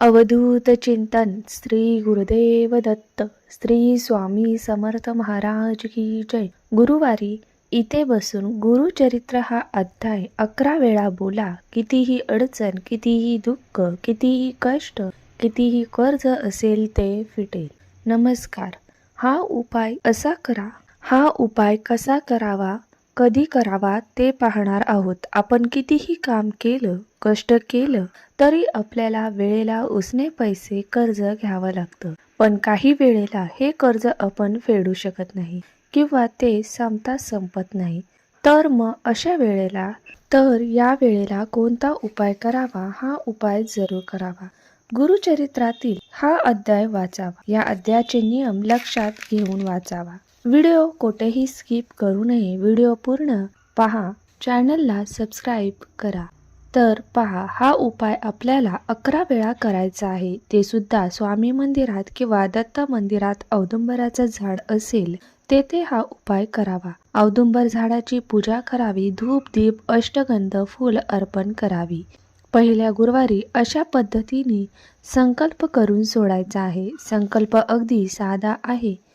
अवधूत चिंतन श्री गुरुदेव दत्त श्री स्वामी समर्थ महाराज की जय. गुरुवारी इथे बसून गुरुचरित्र हा अध्याय अकरा वेळा बोला. कितीही अडचण कितीही दुःख कितीही कष्ट कितीही कर्ज असेल ते फिटेल. नमस्कार. हा उपाय असा करा. हा उपाय कसा करावा? कधी करावा ते पाहणार आहोत. आपण कितीही काम केलं कष्ट केलं तरी आपल्याला वेळेला उसने पैसे कर्ज घ्यावं लागतं. पण काही वेळेला हे कर्ज आपण फेडू शकत नाही किंवा ते संपता संपत नाही. तर मग अशा वेळेला तर या वेळेला कोणता उपाय करावा? हा उपाय जरूर करावा. गुरुचरित्रातील हा अध्याय वाचावा. या अध्यायाचे नियम लक्षात घेऊन वाचावा. व्हिडिओ कोठेही स्किप करू नये. व्हिडिओ पूर्ण पहा. चॅनलला सबस्क्राईब करा. तर पहा हा उपाय आपल्याला अकरा वेळा करायचा आहे. ते सुद्धा स्वामी मंदिरात किंवा दत्त मंदिरात औदुंबराचं झाड असेल तेथे हा उपाय करावा. औदुंबर झाडाची पूजा करावी. धूप दीप अष्टगंध फूल अर्पण करावी. पहिल्या गुरुवारी अशा पद्धतीने संकल्प करून सोडायचा आहे. संकल्प अगदी साधा आहे.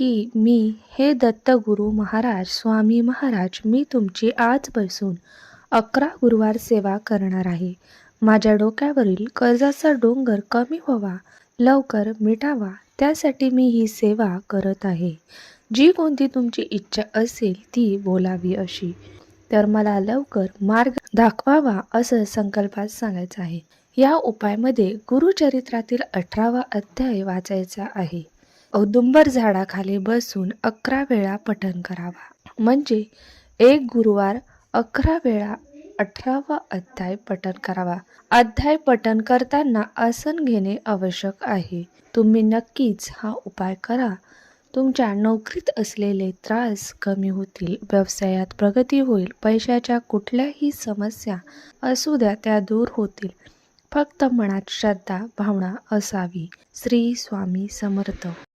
की मी हे दत्तगुरु महाराज स्वामी महाराज मी तुमची आजपासून अकरा गुरुवार सेवा करणार आहे. माझ्या डोक्यावरील कर्जाचा डोंगर कमी व्हावा लवकर मिटावा त्यासाठी मी ही सेवा करत आहे. जी कोणती तुमची इच्छा असेल ती बोलावी अशी. तर मला लवकर मार्ग दाखवावा असं संकल्पात सांगायचं आहे. या उपायामध्ये गुरुचरित्रातील अठरावा अध्याय वाचायचा आहे. औदुंबर झाडाखाली बसून अकरा वेळा पठण करावा. म्हणजे एक गुरुवार अकरा वेळा अठरावा अध्याय पठण करावा. अध्याय पठण करताना आसन घेणे आवश्यक आहे. तुम्ही नक्कीच हा उपाय करा. तुमच्या नोकरीत असलेले त्रास कमी होतील व्यवसायात प्रगती होईल पैशाच्या कुठल्याही समस्या असू द्या त्या दूर होतील. फक्त मनात श्रद्धा भावना असावी. श्री स्वामी समर्थ.